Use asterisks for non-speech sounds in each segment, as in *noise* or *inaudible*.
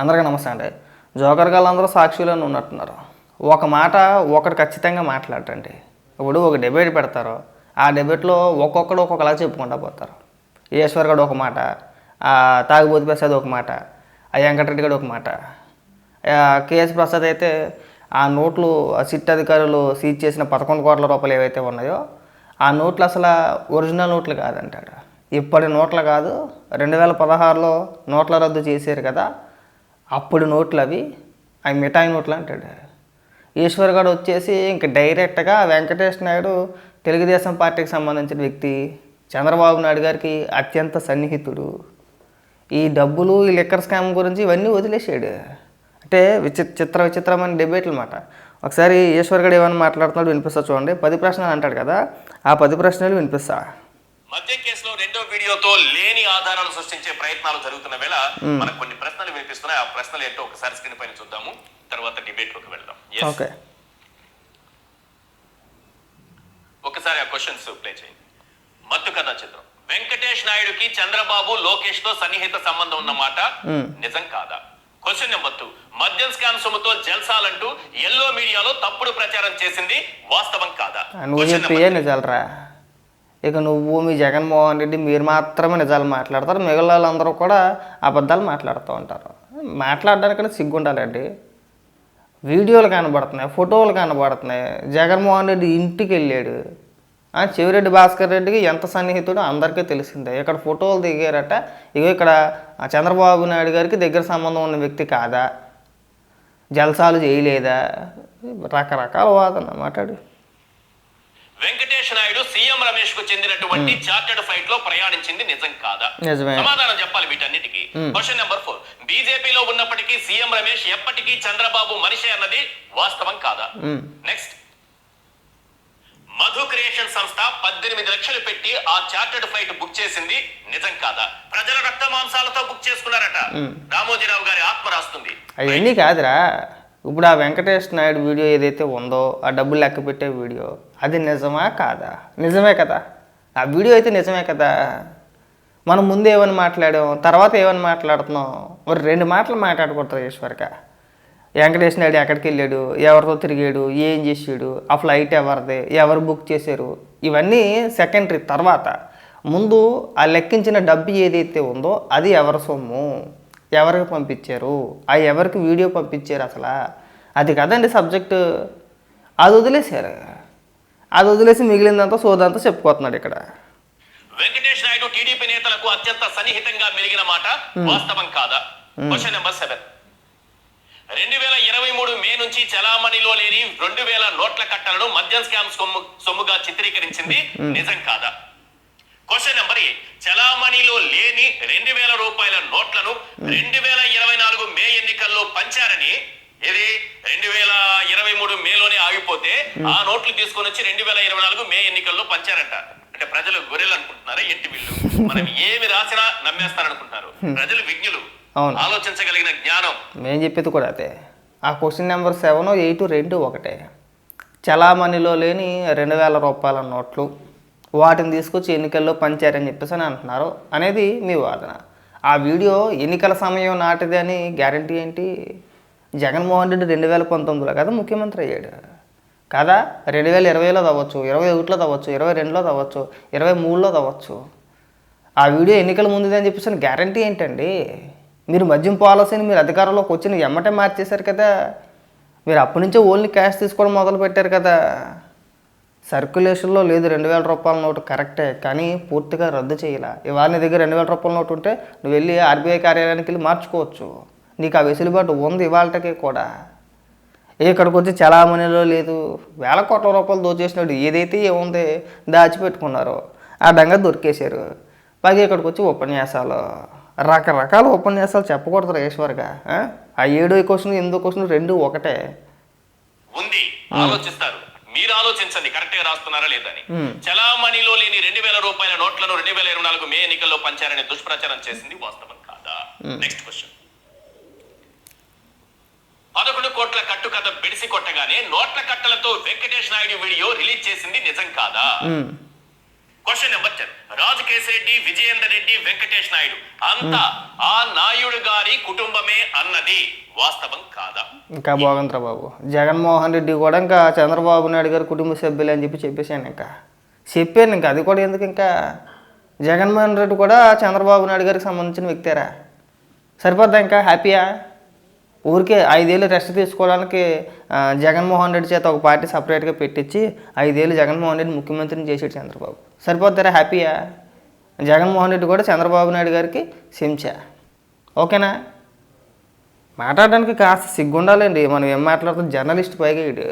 అందరికీ నమస్తే అండి. జోకర్ గారు అందరూ సాక్షులను ఉన్నట్టున్నారు. ఒక మాట ఒకటి ఖచ్చితంగా మాట్లాడటండి ఇప్పుడు ఒక డిబేట్ పెడతారు. ఆ డిబేట్లో ఒక్కొక్కడు ఒక్కొక్కలా చెప్పుకుంటా పోతారు. ఈశ్వర్ గడు ఒక మాట తాగుబోతి తాగుబోతు ప్రసాద్ ఒక మాట ఆ వెంకటరెడ్డి గడు ఒక మాట. కేఎస్ ప్రసాద్ అయితే ఆ నోట్లు ఆ సిట్ అధికారులు సీజ్ చేసిన పదకొండు కోట్ల రూపాయలు ఏవైతే ఉన్నాయో ఆ నోట్లు అసలు ఒరిజినల్ నోట్లు కాదంటాడు. ఇప్పటి నోట్లు కాదు రెండు వేల పదహారులో నోట్ల రద్దు చేశారు కదా అప్పుడు నోట్లు అవి అవి మిఠాయి నోట్లు అంటాడు. ఈశ్వర్ గారు వచ్చేసి ఇంక డైరెక్ట్గా వెంకటేష్ నాయుడు తెలుగుదేశం పార్టీకి సంబంధించిన వ్యక్తి చంద్రబాబు నాయుడు గారికి అత్యంత సన్నిహితుడు. ఈ డబ్బులు ఈ లిక్కర్ స్కామ్ గురించి ఇవన్నీ వదిలేసాడు అంటే విచి చిత్ర విచిత్రమైన డిబేట్లు అనమాట ఒకసారి ఈశ్వర్ గడు ఏమైనా మాట్లాడుతున్నాడు వినిపిస్తా చూడండి. పది ప్రశ్నలు అంటాడు కదా ఆ పది ప్రశ్నలు వినిపిస్తా. మద్యం కేసులో రెండో వీడియోతో లేని ఆధారాలు సృష్టించే ప్రయత్నాలు జరుగుతున్న వేళ మనకు కొన్ని ప్రశ్నలు వినిపిస్తున్నాయి. ఆ ప్రశ్నలు ఏంటో ఒకసారి స్క్రీన్ పైన చూద్దాము. తర్వాత డిబేట్లోకి వెళ్దాం. ఓకే. ఒకసారి ఆ క్వశ్చన్స్ ప్లే చేయండి. మత్తు కథ చిత్రం. వెంకటేష్ నాయుడుకి చంద్రబాబు లోకేష్తో సన్నిహిత సంబంధం ఉన్న మాట నిజం కాదా? క్వశ్చన్ నెంబర్ టూ మద్యం స్కామ్ సొమ్ముతో జల్సాలంటూ ఎల్లో మీడియాలో తప్పుడు ప్రచారం చేసింది వాస్తవం కాదా నువ్వు Question number చెప్పే నిజాలరా ఇక నువ్వు మీ జగన్మోహన్ రెడ్డి మీరు మాత్రమే నిజాలు మాట్లాడతారు మిగిలిన వాళ్ళందరూ కూడా అబద్ధాలు మాట్లాడుతూ ఉంటారు. మాట్లాడడానికైనా సిగ్గుండాలండి. వీడియోలు కనబడుతున్నాయి ఫోటోలు కనబడుతున్నాయి. జగన్మోహన్ రెడ్డి ఇంటికి వెళ్ళాడు. చెవిరెడ్డి భాస్కర్ రెడ్డికి ఎంత సన్నిహితుడో అందరికీ తెలిసిందే. ఇక్కడ ఫోటోలు దిగారట ఇగో ఇక్కడ చంద్రబాబు నాయుడు గారికి దగ్గర సంబంధం ఉన్న వ్యక్తి కాదా? జల్సాలు చేయలేదా? రకరకాల వాదన మాట్లాడు వెంకటేష్ నాయుడు సీఎం రమేష్కు చెందినటువంటి చార్టెడ్ ఫ్లైట్లో ప్రయాణించింది నిజం కాదా? సమాధానం చెప్పాలి వీటన్నిటికీ. Question number four. బీజేపీలో ఉన్నప్పటికీ సీఎం రమేష్ ఎప్పటికీ చంద్రబాబు మనిషి అన్నది వాస్తవం కాదా. నెక్స్ట్. మధు క్రియేషన్ సంస్థ పద్దెనిమిది లక్షలు పెట్టి ఆ చార్టెడ్ ఫ్లైట్ బుక్ చేసింది నిజం కాదా? ప్రజల రక్త మాంసాలతో బుక్ చేసుకున్నారట. రామోజీరావు గారి ఆత్మ రాస్తుంది. అవన్నీ కాదురా. ఇప్పుడు ఆ వెంకటేష్ నాయుడు వీడియో ఏదైతే ఉందో ఆ డబ్బులు లెక్క పెట్టే వీడియో అది నిజమా కాదా? నిజమే కదా. ఆ వీడియో అయితే నిజమే కదా. మనం ముందు ఏమని మాట్లాడాం తర్వాత ఏమని మాట్లాడుతున్నాం? మరి రెండు మాటలు మాట్లాడకూడదు ఈశ్వర్క. వెంకటేష్ నాయుడు ఎక్కడికి వెళ్ళాడు? ఎవరితో తిరిగాడు? ఏం చేసాడు ఆ ఫ్లైట్ ఎవరిది? ఎవరు బుక్ చేశారు? ఇవన్నీ సెకండరీ తర్వాత. ముందు ఆ లెక్కించిన డబ్బు ఏదైతే ఉందో అది ఎవరి సొమ్ము? ఎవరికి పంపించారు? ఆ ఎవరికి వీడియో పంపించారు అసలు? అది కదండి సబ్జెక్టు అది వదిలేశారు. అది వదిలేసి మిగిలిందంతా సోదంతా చెప్పుకోతున్నాడు ఇక్కడ. వెంకటేష్ నాయుడు టీడీపీ నేతలకు అత్యంత సన్నిహితంగా మెలిగిన మాట వాస్తవం కాదా? క్వశ్చన్ నెంబర్ సెవెన్ రెండు వేల ఇరవై మూడు మే నుంచి చలామణిలో లేని రెండు వేల నోట్ల కట్టలను మద్యం స్కామ్ సొమ్ము సొమ్ముగా చిత్రీకరించింది నిజం కాదా? క్వశ్చన్ నెంబర్ ఎయిట్ చలామణిలో లేని రెండు వేల రూపాయల నోట్లను రెండు వేల ఇరవై నాలుగు మే ఎన్నికల్లో పంచారని ఇది రెండు వేల ఇరవై మూడు మేలోనే ఆగిపోతే ఆ నోట్లు తీసుకొని వచ్చి రెండు వేల ఇరవై నాలుగు మే ఎన్నికల్లో పంచారంట. అంటే ప్రజలు గొర్రెలు అనుకుంటున్నారా? ఏంటి వీళ్ళు? *laughs* మనం ఏమి రాసినా నమ్మేస్తారనుకుంటున్నారు. ప్రజలు విజ్ఞులు. అవును. ఆలోచించగలిగిన జ్ఞానం. మేము చెప్పేది కూడా అదే. ఆ క్వశ్చన్ నెంబర్ సెవెన్ ఎయిట్ రెండు ఒకటే. చలామణిలో లేని రెండు వేల రూపాయల నోట్లు వాటిని తీసుకొచ్చి ఎన్నికల్లో పంచారని చెప్పేసి అని అంటున్నారు. అనేది మీ వాదన. ఆ వీడియో ఎన్నికల సమయం నాటిది అని గ్యారంటీ ఏంటి? జగన్మోహన్ రెడ్డి రెండు వేల పంతొమ్మిదిలో కదా ముఖ్యమంత్రి అయ్యాడు. కదా? రెండు వేల ఇరవైలో తవ్వచ్చు ఇరవై ఒకటిలో తవ్వచ్చు ఇరవై రెండులో తవ్వచ్చు ఇరవై మూడులో తవ్వచ్చు ఆ వీడియో ఎన్నికల ముందుదని చెప్పేసి గ్యారంటీ ఏంటండి? మీరు మద్యం పాలసీని మీరు అధికారంలోకి వచ్చిన ఎమ్మటే మార్చేశారు కదా. మీరు అప్పటి నుంచే ఓన్లీ క్యాష్ తీసుకోవడం మొదలు పెట్టారు కదా. సర్క్యులేషన్లో లేదు రెండు వేల రూపాయల నోటు కరెక్టే కానీ పూర్తిగా రద్దు చేయాల? ఇవాళ నీ దగ్గర రెండు వేల రూపాయల నోటు ఉంటే నువ్వు వెళ్ళి ఆర్బీఐ కార్యాలయానికి వెళ్ళి మార్చుకోవచ్చు. నీకు ఆ వెసులుబాటు ఉంది ఇవాళకి కూడా. ఇక్కడికి వచ్చి చలామణిలో లేదు వేల కోట్ల రూపాయలు దోచేసినాడు ఏదైతే ఏముంది దాచిపెట్టుకున్నారో ఆ డంగా దొరికేశారు. పైగా ఇక్కడికి వచ్చి ఉపన్యాసాలు. రకరకాల ఉపన్యాసాలు చెప్పకూడదు ఈశ్వర్గా ఆ? ఆ ఏడో క్వశ్చన్ ఎనిమిదో క్వశ్చన్ రెండు ఒకటే. ఉంది. ఆలోచిస్తారు. మీరు ఆలోచించండి కరెక్ట్గా రాస్తున్నారా లేదని చలామణిలో లేని రెండు వేల రూపాయల నోట్లను రెండు వేల ఇరవై నాలుగు మే ఎన్నికల్లో పంచారని దుష్ప్రచారం చేసింది వాస్తవం కాదా? నెక్స్ట్ క్వశ్చన్ పదకొండు కోట్ల కట్టు కథ బిడిసి కొట్టగానే నోట్ల కట్టలతో వెంకటేష్ నాయుడు వీడియో రిలీజ్ చేసింది నిజం కాదా. Question number ten Rajkesireddy Vijayender Reddy Venkatesh Naidu అంతా ఆ నాయుడు గారి కుటుంబమే అన్నది వాస్తవం కాదా? ఇంకా బాగుందిరా బాబు. జగన్మోహన్ రెడ్డి కూడా ఇంకా చంద్రబాబు నాయుడు గారి కుటుంబ సభ్యులు అని చెప్పి చెప్పేశాను ఇంకా. చెప్పాను ఇంకా. అది కూడా ఎందుకు ఇంకా? జగన్మోహన్ రెడ్డి కూడా చంద్రబాబు నాయుడు గారికి సంబంధించిన వ్యక్తిరా? సరిపోద్దా ఇంకా? హ్యాపీయా ఊరికే ఐదేళ్ళు రెస్ట్ తీసుకోవడానికి జగన్మోహన్ రెడ్డి చేత ఒక పార్టీ సపరేట్గా పెట్టించి ఐదేళ్ళు జగన్మోహన్ రెడ్డి ముఖ్యమంత్రిని చేసాడు చంద్రబాబు. సరిపోతారా హ్యాపీయా? జగన్మోహన్ రెడ్డి కూడా చంద్రబాబు నాయుడు గారికి సించా. ఓకేనా? మాట్లాడడానికి కాస్త సిగ్గుండాలండి. మనం ఏం మాట్లాడుతాం జర్నలిస్ట్ పైగా ఇటు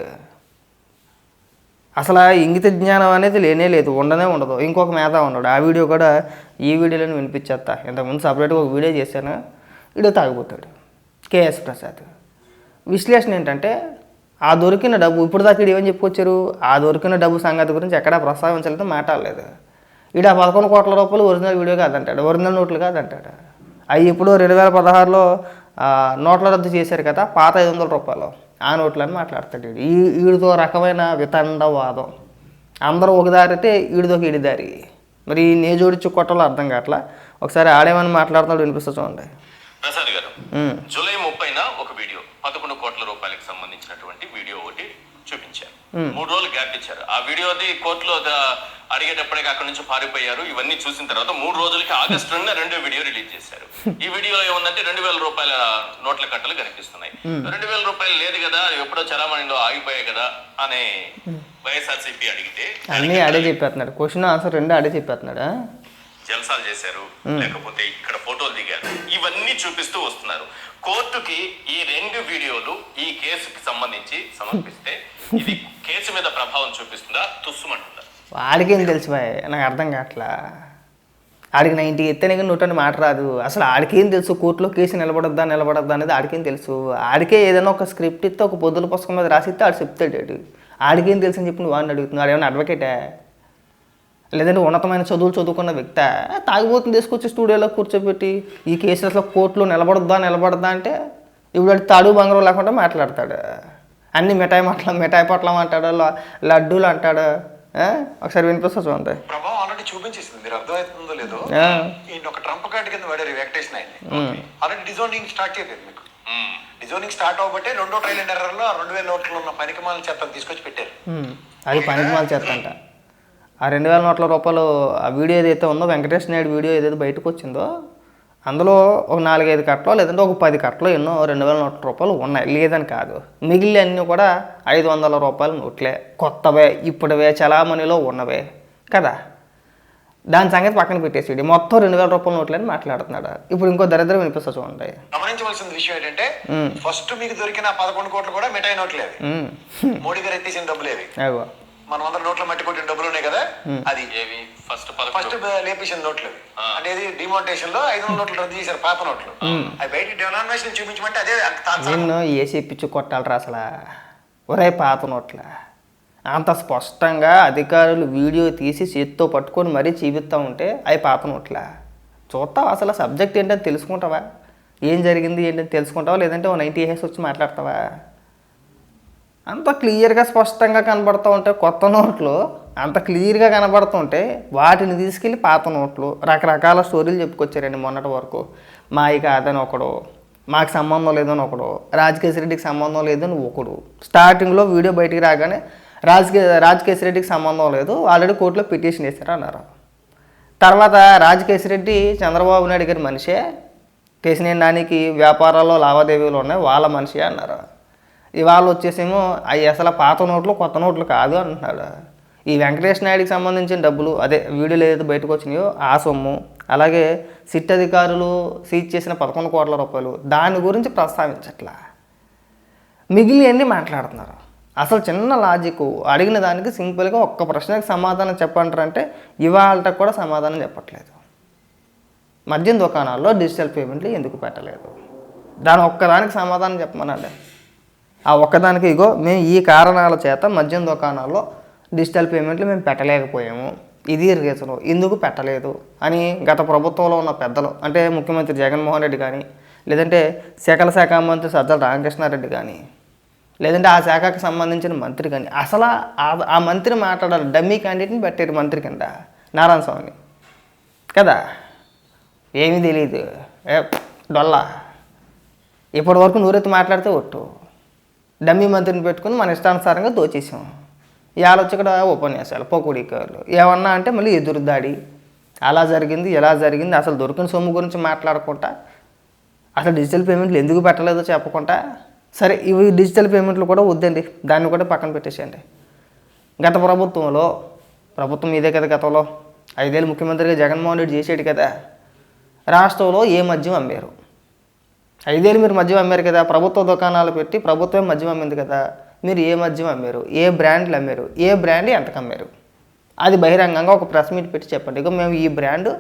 అసలు ఆ ఇంగిత జ్ఞానం అనేది లేనే లేదు. ఉండనే ఉండదు. ఇంకొక మేధ ఉన్నాడు. ఆ వీడియో కూడా ఈ వీడియోలో వినిపించేస్తా. ఇంతకుముందు సపరేట్గా ఒక వీడియో చేశాను. వీడియో తాగిపోతాడు. K S Prasad. విశ్లేషణ ఏంటంటే ఆ దొరికిన డబ్బు ఇప్పుడు దాకా ఈడు ఏమని చెప్పుకొచ్చారు? ఆ దొరికిన డబ్బు సంగతి గురించి ఎక్కడా ప్రస్తావించలేదు మాట్లాడలేదు. ఈడ పదకొండు కోట్ల రూపాయలు ఒరిజినల్ వీడియో కాదంటాడు ఒరిజినల్ నోట్లు కాదంటాడు. అవి ఇప్పుడు రెండు వేల పదహారులో నోట్ల రద్దు చేశారు కదా పాత ఐదు వందల రూపాయలు. ఆ నోట్లని మాట్లాడతాడు ఈ వీడితో రకమైన వితండవాదం. అందరూ ఒక దారి అయితే వీడితో ఈడి దారి మరి నే జోడించు కొట్టాలో అర్థం కావట్లా? ఒకసారి ఆడేమని మాట్లాడుతున్నాడు వినిపిస్తా చూడండి. జూలై ముప్పైన ఒక వీడియో పదకొండు కోట్ల రూపాయలకు సంబంధించినటువంటి వీడియో ఒకటి చూపించారు. మూడు రోజులు గ్యాప్ ఇచ్చారు. ఆ వీడియోది కోర్టులో అడిగేటప్పటికి అక్కడ నుంచి పారిపోయారు. ఇవన్నీ చూసిన తర్వాత మూడు రోజులకి ఆగస్టు రెండున రెండో వీడియో రిలీజ్ చేశారు. ఈ వీడియోలో ఏముందంటే రెండు వేల రూపాయల నోట్ల కట్టలు కనిపిస్తున్నాయి. రెండు వేల రూపాయలు లేదు కదా ఎప్పుడో చలామణిలో ఆగిపోయాయి కదా అనే వైఎస్ఆర్సీపీ అడిగితే అన్నీ ఆడే చెప్పేస్తున్నాడు. క్వశ్చన్ ఆన్సర్ రెండు ఆడే చెప్పేస్తున్నాడు? జల్సాలు చేశారు లేకపోతే ఇక్కడ ఫోటోలు దిగారు. ఇవన్నీ చూపిస్తూ వస్తున్నారు. కోర్టుకి ఈ రెండు వీడియోలు ఈ కేసుకి సంబంధించి సమర్పిస్తే ఇది కేసు మీద ప్రభావం చూపిస్తుందా తుస్సుమంటుందా? వాడికేం తెలుసు బాయ్? నాకు అర్థం కావట్లా. ఆడికి నైంటీ ఎత్తేనే కానీ నూటని మాట రాదు. అసలు ఆడికేం తెలుసు? కోర్టులో కేసు నిలబడద్దా నిలబడద్దా అనేది ఆడికేం తెలుసు? ఆడికే ఏదైనా ఒక స్క్రిప్ట్ ఇస్తే ఒక పొద్దుల పుస్తకం మీద రాసిస్తే ఆడు చెప్తాడు ఆడు ఆడికేం తెలుసు అని చెప్పి నువ్వు వాడిని అడుగుతున్నాడు ఏమైనా అడ్వకేటా లేదంటే ఉన్నతమైన చదువులు చదువుకున్న వ్యక్తి తాగిపోతుంది తీసుకొచ్చి స్టూడియోలో కూర్చోబెట్టి ఈ కేసు అసలు కోర్టులో నిలబడద్దా నిలబడద్దా అంటే ఇప్పుడు తాడు బంగారం లేకుండా మాట్లాడతాడు. అన్ని మిఠాయి మాటలు మిఠాయి పొట్లం అంటాడు లడ్డూలు అంటాడు? ఒకసారి వినిపిస్తా చూడండి. ప్రభావం ఆల్రెడీ చూపించేసింది మీరు అర్థమవుతుందో లేదో. ఈయన ఒక ట్రంప్ కార్డు కింద వాడారు Venkatesh Naidu already dezoning start చేయలేదు మీకు. డిజోనింగ్ స్టార్ట్ అవ్వబట్టే రెండో ట్రైల్ ఎర్రర్లో ఆ రెండు వేల నోట్లు ఉన్న పనికిమాల చెత్తను తీసుకొచ్చి పెట్టారు. అది పనికిమాల చేస్తంట ఆ రెండు వేల నోట్ల రూపాయలు ఆ వీడియో ఏదైతే ఉందో వెంకటేష్ నాయుడు వీడియో ఏదైతే బయటకు వచ్చిందో అందులో ఒక నాలుగైదు కట్టలో లేదంటే ఒక పది కట్టలో ఎన్నో రెండు వేల నోట్ల రూపాయలు ఉన్నాయి. లేదని కాదు. మిగిలిన అన్నీ కూడా ఐదు వందల రూపాయల నోట్లే. కొత్తవే ఇప్పుడువే చలామణిలో ఉన్నవే. కదా? దాని సంగతి పక్కన పెట్టేసి మొత్తం రెండు వేల రూపాయల నోట్లని మాట్లాడుతున్నాడు. ఇప్పుడు ఇంకో దరిద్రం వినిపిస్తా చూడండి. గమనించవలసిన విషయం ఏంటంటే. ఫస్ట్ మీకు దొరికిన పదకొండు కోట్లు కూడా మిఠాయి నోట్లే అవి ఉమ్, మోడీ గారు ఎత్తేసిన డబ్బులేవి. మనం అందరం నోట్ల మట్టి కొట్టిన డబ్బులు ఉన్నాయి కదా? అది. ఏవి? ఫస్ట్ ఫస్ట్ లేపేసిన నోట్లు. అంటే ఇది డిమానిటేషన్లో ఐదు వందల నోట్లు రద్దు చేశారు పాత నోట్లు. అవి బయట డెనామినేషన్ చూపించమంటే అదే. నిన్ను ఏసీ పిచ్చి కొట్టాలరా అసలు. ఒరే పాత నోట్ల. అంత స్పష్టంగా అధికారులు వీడియో తీసి చేత్తో పట్టుకొని మరీ చూపిస్తూ ఉంటే అవి పాత నోట్ల. చూస్తావా అసలు సబ్జెక్ట్ ఏంటని తెలుసుకుంటావా? ఏం జరిగింది ఏంటని తెలుసుకుంటావా? లేదంటే ఓ నైంటీ ఇయర్స్ వచ్చి మాట్లాడతావా? అంత క్లియర్గా స్పష్టంగా కనబడుతూ ఉంటే కొత్త నోట్లు అంత క్లియర్గా కనబడుతుంటే వాటిని తీసుకెళ్ళి పాత నోట్లు రకరకాల స్టోరీలు చెప్పుకొచ్చారండి మొన్నటి వరకు. మాయి కాదని ఒకడు మాకు సంబంధం లేదని ఒకడు రాజకేశ్ రెడ్డికి సంబంధం లేదని ఒకడు. స్టార్టింగ్లో వీడియో బయటికి రాగానే రాజకే రాజకేశ్ రెడ్డికి సంబంధం లేదు ఆల్రెడీ కోర్టులో పిటిషన్ వేశారు అన్నారు తర్వాత రాజకేశ్ రెడ్డి చంద్రబాబు నాయుడు గారి మనిషే కేసినేని నానికి వ్యాపారాల్లో లావాదేవీలు ఉన్నాయి వాళ్ళ మనిషి అన్నారు. ఇవాళ వచ్చేసేమో అవి అసలు పాత నోట్లు కొత్త నోట్లు కాదు అంటున్నాడు. ఈ వెంకటేష్ నాయుడికి సంబంధించిన డబ్బులు అదే వీడియోలు ఏదైతే బయటకు వచ్చినాయో ఆ సొమ్ము అలాగే సిట్ అధికారులు సీజ్ చేసిన పదకొండు కోట్ల రూపాయలు దాని గురించి ప్రస్తావించట్లా. మిగిలినవన్నీ మాట్లాడుతున్నారు. అసలు చిన్న లాజిక్ అడిగిన దానికి సింపుల్గా ఒక్క ప్రశ్నకి సమాధానం చెప్పంటారంటే ఇవాళ కూడా సమాధానం చెప్పట్లేదు. మద్యం దుకాణాల్లో డిజిటల్ పేమెంట్లు ఎందుకు పెట్టలేదు? దాని ఒక్కదానికి సమాధానం చెప్పమనండి ఆ ఒక్కదానికి ఇగో మేము ఈ కారణాల చేత మద్యం దుకాణాల్లో డిజిటల్ పేమెంట్లు మేము పెట్టలేకపోయాము. ఇది రీజను. ఎందుకు పెట్టలేదు? అని గత ప్రభుత్వంలో ఉన్న పెద్దలు అంటే ముఖ్యమంత్రి జగన్మోహన్ రెడ్డి కానీ లేదంటే శాఖల శాఖ మంత్రి సజ్జల రామకృష్ణారెడ్డి కానీ లేదంటే ఆ శాఖకు సంబంధించిన మంత్రి కానీ అసలు ఆ- ఆ మంత్రి మాట్లాడాలి. డమ్మీ క్యాండిడేట్ని పెట్టారు మంత్రి కింద. నారాయణ స్వామి. కదా? ఏమీ తెలియదు ఏ డొల్లా. ఇప్పటి వరకు నూరెత్తి మాట్లాడితే ఒట్టు. డమ్మీ మంత్రిని పెట్టుకుని మన ఇష్టానుసారంగా దోచేసాం. ఇవాళ వచ్చి ఇక్కడ ఉపన్యాసాలు పొకుడికాయలు ఏమన్నా అంటే మళ్ళీ ఎదురు దాడి. అలా జరిగింది ఎలా జరిగింది అసలు దొరికిన సొమ్ము గురించి మాట్లాడకుండా అసలు డిజిటల్ పేమెంట్లు ఎందుకు పెట్టలేదో చెప్పకుండా సరే ఇవి డిజిటల్ పేమెంట్లు కూడా వద్దండి. దాన్ని కూడా పక్కన పెట్టేసేయండి. గత ప్రభుత్వంలో ప్రభుత్వం ఇదే కదా గతంలో ఐదేళ్ళు ముఖ్యమంత్రిగా జగన్మోహన్ రెడ్డి చేసాడు కదా రాష్ట్రంలో ఏ మద్యం అమ్మారు? ఐదేళ్ళు మీరు మద్యం అమ్మారు కదా ప్రభుత్వ దుకాణాలు పెట్టి ప్రభుత్వం మద్యం అమ్మింది కదా మీరు ఏ మద్యం అమ్మారు ఏ బ్రాండ్లు అమ్మారు ఏ బ్రాండ్ ఎంతకు అమ్మారు? అది బహిరంగంగా ఒక ప్రెస్ మీట్ పెట్టి చెప్పండి. ఇక మేము ఈ బ్రాండ్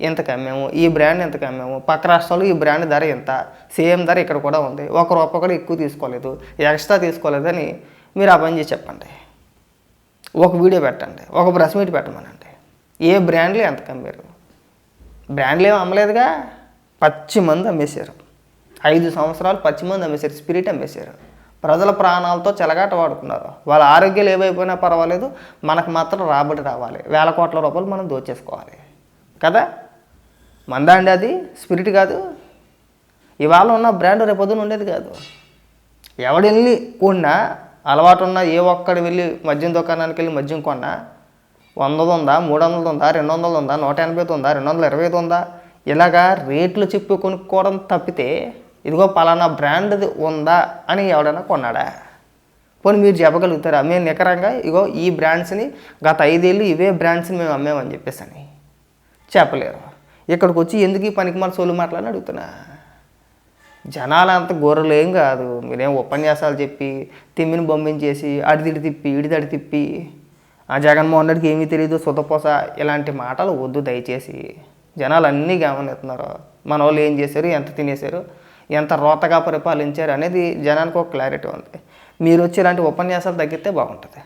ఇంతకు అమ్మాము ఈ బ్రాండ్ ఇంతకు అమ్మాము పక్క రాష్ట్రాలు ఈ బ్రాండ్ ధర ఎంత సేమ్ ధర ఇక్కడ కూడా ఉంది. ఒక రూపాయి కూడా ఎక్కువ తీసుకోలేదు ఎక్స్ట్రా తీసుకోలేదని మీరు ఆ పని చేసి చెప్పండి. ఒక వీడియో పెట్టండి ఒక ప్రెస్ మీట్ పెట్టమనండి. ఏ బ్రాండ్లు ఎంతకు అమ్మారు? బ్రాండ్లు ఏమి అమ్మలేదుగా? పచ్చి మంది అమ్మేశారు. ఐదు సంవత్సరాలు పచ్చి మంది అమ్మేశారు స్పిరిట్ అమ్మేశారు. ప్రజల ప్రాణాలతో చెలగాట వాడుకున్నారు వాళ్ళ ఆరోగ్యాలు ఏవైపోయినా పర్వాలేదు మనకు మాత్రం రాబడి రావాలి. వేల కోట్ల రూపాయలు మనం దోచేసుకోవాలి. కదా? మందా అండి అది? స్పిరిట్ కాదు. ఇవాళ ఉన్న బ్రాండ్ రేపొద్దున ఉండేది కాదు. ఎవడెళ్ళి కొన్నా అలవాటు ఉన్న ఏ ఒక్కడు వెళ్ళి మద్యం దుకాణానికి వెళ్ళి మద్యం కొన్నా వందది ఉందా మూడు వందలది ఉందా రెండు వందలది ఉందా నూట ఎనభై ఉందా రెండు వందల ఇరవై ఉందా? ఇలాగా రేట్లు చెప్పి కొనుక్కోవడం తప్పితే ఇదిగో పలానా బ్రాండ్ది ఉందా అని ఎవడైనా కొన్నాడా? పోనీ మీరు చెప్పగలుగుతారా? మేము నికరంగా ఇగో ఈ బ్రాండ్స్ని గత ఐదేళ్ళు ఇవే బ్రాండ్స్ని మేము అమ్మేమని చెప్పేసి అని చెప్పలేరు ఇక్కడికి వచ్చి ఎందుకు ఈ పనికి మన సోలు మాట్లాడి అడుగుతున్నా? జనాలు అంత గొర్రెలు ఏం కాదు. మీరేం ఉపన్యాసాలు చెప్పి తిమ్మిని బొమ్మించేసి అడిదిడి తిప్పి ఇడిదడి తిప్పి ఆ జగన్మోహన్ రెడ్డికి ఏమీ తెలియదు సుతపోస ఇలాంటి మాటలు వద్దు దయచేసి. జనాలు అన్నీ గమనిస్తున్నారు. మన వాళ్ళు ఏం చేశారు? ఎంత తినేశారు? ఎంత రోతగా పరిపాలించారు అనేది జనానికి ఒక క్లారిటీ ఉంది. మీరు వచ్చి ఇలాంటి ఉపన్యాసాలు తగ్గితే బాగుంటుంది.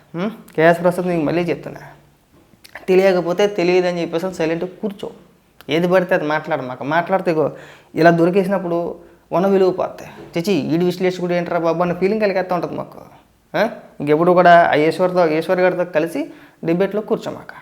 కేఎస్ ప్రసాద్ నీకు మళ్ళీ చెప్తున్నా. తెలియకపోతే తెలియదని చెప్పేసి సైలెంట్ కూర్చో. ఏది పడితే అది మాట్లాడ మాకు. మాట్లాడితే ఇలా దొరికేసినప్పుడు వన విలువ పోతాయి చచ్చి ఈడు విశ్లేషకుడు ఏంటరా బాబు అన్న ఫీలింగ్ కలిగేస్తూ ఉంటుంది మాకు. ఇంకెప్పుడు కూడా ఆ ఈశ్వర్తో ఈశ్వర్ గారితో కలిసి డిబేట్లో కూర్చోమాక